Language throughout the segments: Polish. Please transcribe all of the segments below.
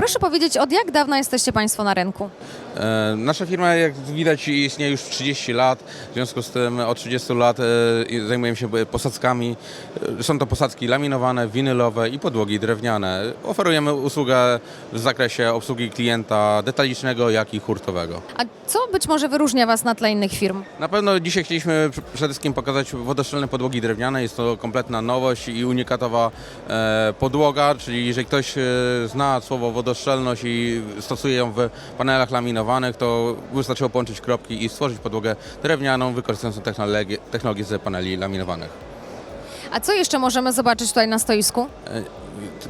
proszę powiedzieć, od jak dawna jesteście Państwo na rynku? E, Nasza firma, jak widać, istnieje już 30 lat. W związku z tym od 30 lat e, zajmujemy się posadzkami. E, Są to posadzki laminowane, winylowe i podłogi drewniane. Oferujemy usługę w zakresie obsługi klienta detalicznego, jak i hurtowego. A co być może wyróżnia Was na tle innych firm? Na pewno dzisiaj chcieliśmy pr- przede wszystkim pokazać wodoszczelne podłogi drewniane. Jest to kompletna nowość i unikatowa podłoga, czyli jeżeli ktoś zna słowo wodoszczelność i stosuje ją w panelach laminowanych, to wystarczyło połączyć kropki i stworzyć podłogę drewnianą, wykorzystując technologię, technologię z paneli laminowanych. A co jeszcze możemy zobaczyć tutaj na stoisku?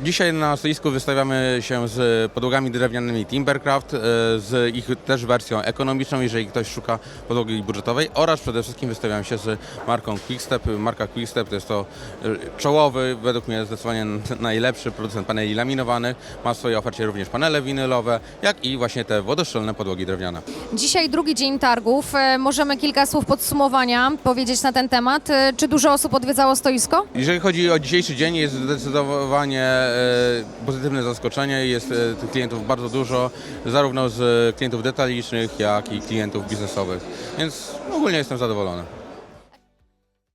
Dzisiaj na stoisku wystawiamy się z podłogami drewnianymi Timbercraft, e, z ich też wersją ekonomiczną, jeżeli ktoś szuka podłogi budżetowej oraz przede wszystkim wystawiamy się z marką Quickstep. Marka Quickstep to jest to e, czołowy, według mnie zdecydowanie najlepszy producent paneli laminowanych. Ma w swojej ofercie również panele winylowe, jak i właśnie te wodoszczelne podłogi drewniane. Dzisiaj drugi dzień targów. E, Możemy kilka słów podsumowania powiedzieć na ten temat. Czy dużo osób odwiedzało stoisko? Jeżeli chodzi o dzisiejszy dzień, jest zdecydowanie e, pozytywne zaskoczenie. Jest e, tych klientów bardzo dużo, zarówno z klientów detalicznych, jak i klientów biznesowych. Więc ogólnie jestem zadowolony.